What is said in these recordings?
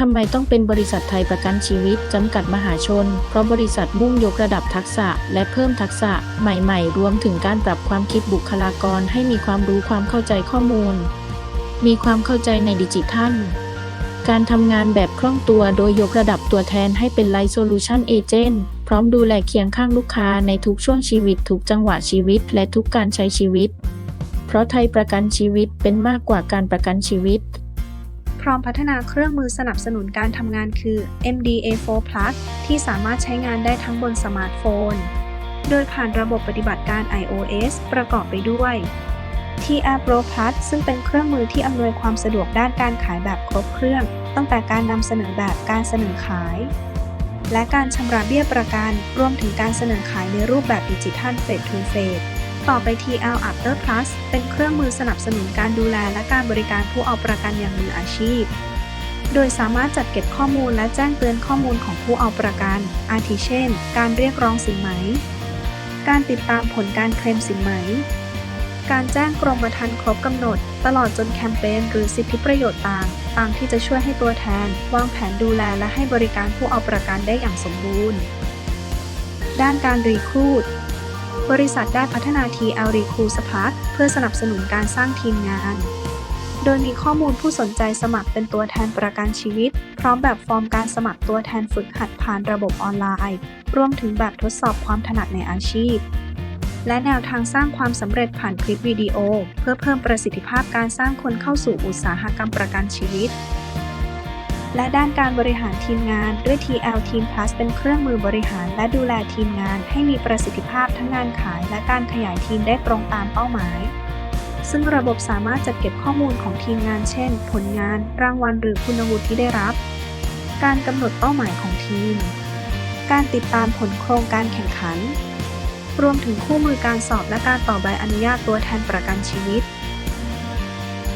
ทำไมต้องเป็นบริษัทไทยประกันชีวิต จำกัดมหาชน เพราะบริษัทมุ่งยกระดับทักษะ และเพิ่มทักษะ ใหม่ ๆ รวมถึงการปรับความคิดบุคลากรให้มีความรู้ความเข้าใจข้อมูล มีความเข้าใจในดิจิทัล การทำงานแบบคล่องตัวโดยยกระดับตัวแทนให้เป็น Life Solution Agent พร้อมดูแลเคียงข้างลูกค้าในทุกช่วงชีวิต ทุกจังหวะชีวิต และทุกการใช้ชีวิต เพราะไทยประกันชีวิตเป็นมากกว่าการประกันชีวิต พร้อมพัฒนาเครื่องมือสนับสนุนการทำงานคือ MDA4 Plus ที่สามารถใช้งานได้ทั้งบนสมาร์ทโฟน โดยผ่านระบบปฏิบัติการ iOS ประกอบไปด้วย TR Pro Plus ซึ่งเป็นเครื่องมือที่อำนวยความสะดวกด้านการขายแบบครบเครื่อง ตั้งแต่การนำเสนอแบบการเสนอขาย และการชำระเบี้ยประกันรวมถึงการเสนอขายในรูปแบบดิจิทัล Face to Face ต่อไป TL After Plus เป็นเครื่องมือสนับสนุนการดูแลและการบริการผู้เอาประกันอย่างมืออาชีพ โดยสามารถจัดเก็บข้อมูลและแจ้งเตือนข้อมูลของผู้เอาประกัน อาทิเช่น การเรียกร้องสินไหม การติดตามผลการเคลมสินไหม การแจ้งกรมธรรม์ครบกำหนด ตลอดจนแคมเปญหรือสิทธิประโยชน์ต่างต่างที่จะช่วยให้ตัวแทน วางแผนดูแลและให้บริการผู้เอาประกันได้อย่างสมบูรณ์ ด้านการรีคูด บริษัทได้พัฒนา TL Recruit Spark เพื่อสนับสนุนการสร้างทีมงาน โดยมีข้อมูลผู้สนใจสมัครเป็นตัวแทนประกันชีวิต พร้อมแบบฟอร์มการสมัครตัวแทนฝึกหัดผ่านระบบออนไลน์ รวมถึงแบบทดสอบความถนัดในอาชีพ และแนวทางสร้างความสำเร็จผ่านคลิปวิดีโอ เพื่อเพิ่มประสิทธิภาพการสร้างคนเข้าสู่อุตสาหกรรมประกันชีวิต และด้านการบริหารทีมงานด้วย TL Team Plus เป็นเครื่องมือบริหารและดูแลทีมงานให้มีประสิทธิภาพทั้งงานขายและการขยายทีมได้ตรงตามเป้าหมาย ซึ่งระบบสามารถจัดเก็บข้อมูลของทีมงานเช่น ผลงาน รางวัลหรือคุณวุฒิที่ได้รับ การกำหนดเป้าหมายของทีม การติดตามผลโครงการแข่งขัน รวมถึงคู่มือการสอบและการต่อใบอนุญาตตัวแทนประกันชีวิต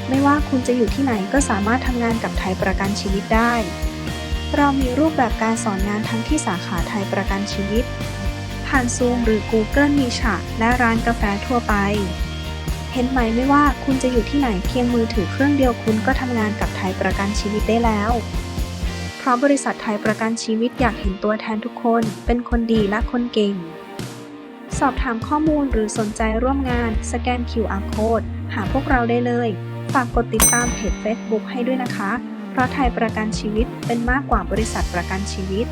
ไม่ว่าคุณจะอยู่ที่ไหนก็สามารถทำงานกับไทยประกันชีวิตได้ เรามีรูปแบบการสอนงานทั้งที่สาขาไทยประกันชีวิต ผ่านซูมหรือ Google มีฉากและร้านกาแฟทั่วไป เห็นไหมไม่ว่าคุณจะอยู่ที่ไหนเพียงมือถือเครื่องเดียวคุณก็ทำงานกับไทยประกันชีวิตได้แล้วเพราะบริษัทไทยประกันชีวิตอยากเห็นตัวแทนทุกคน เป็นคนดีและคนเก่ง สอบถามข้อมูลหรือสนใจร่วมงาน สแกน QR Code หาพวกเราได้เลย ฝากกดติดตามเพจ Facebook ให้ด้วยนะคะ เพราะไทยประกันชีวิตเป็นมากกว่าบริษัทประกันชีวิต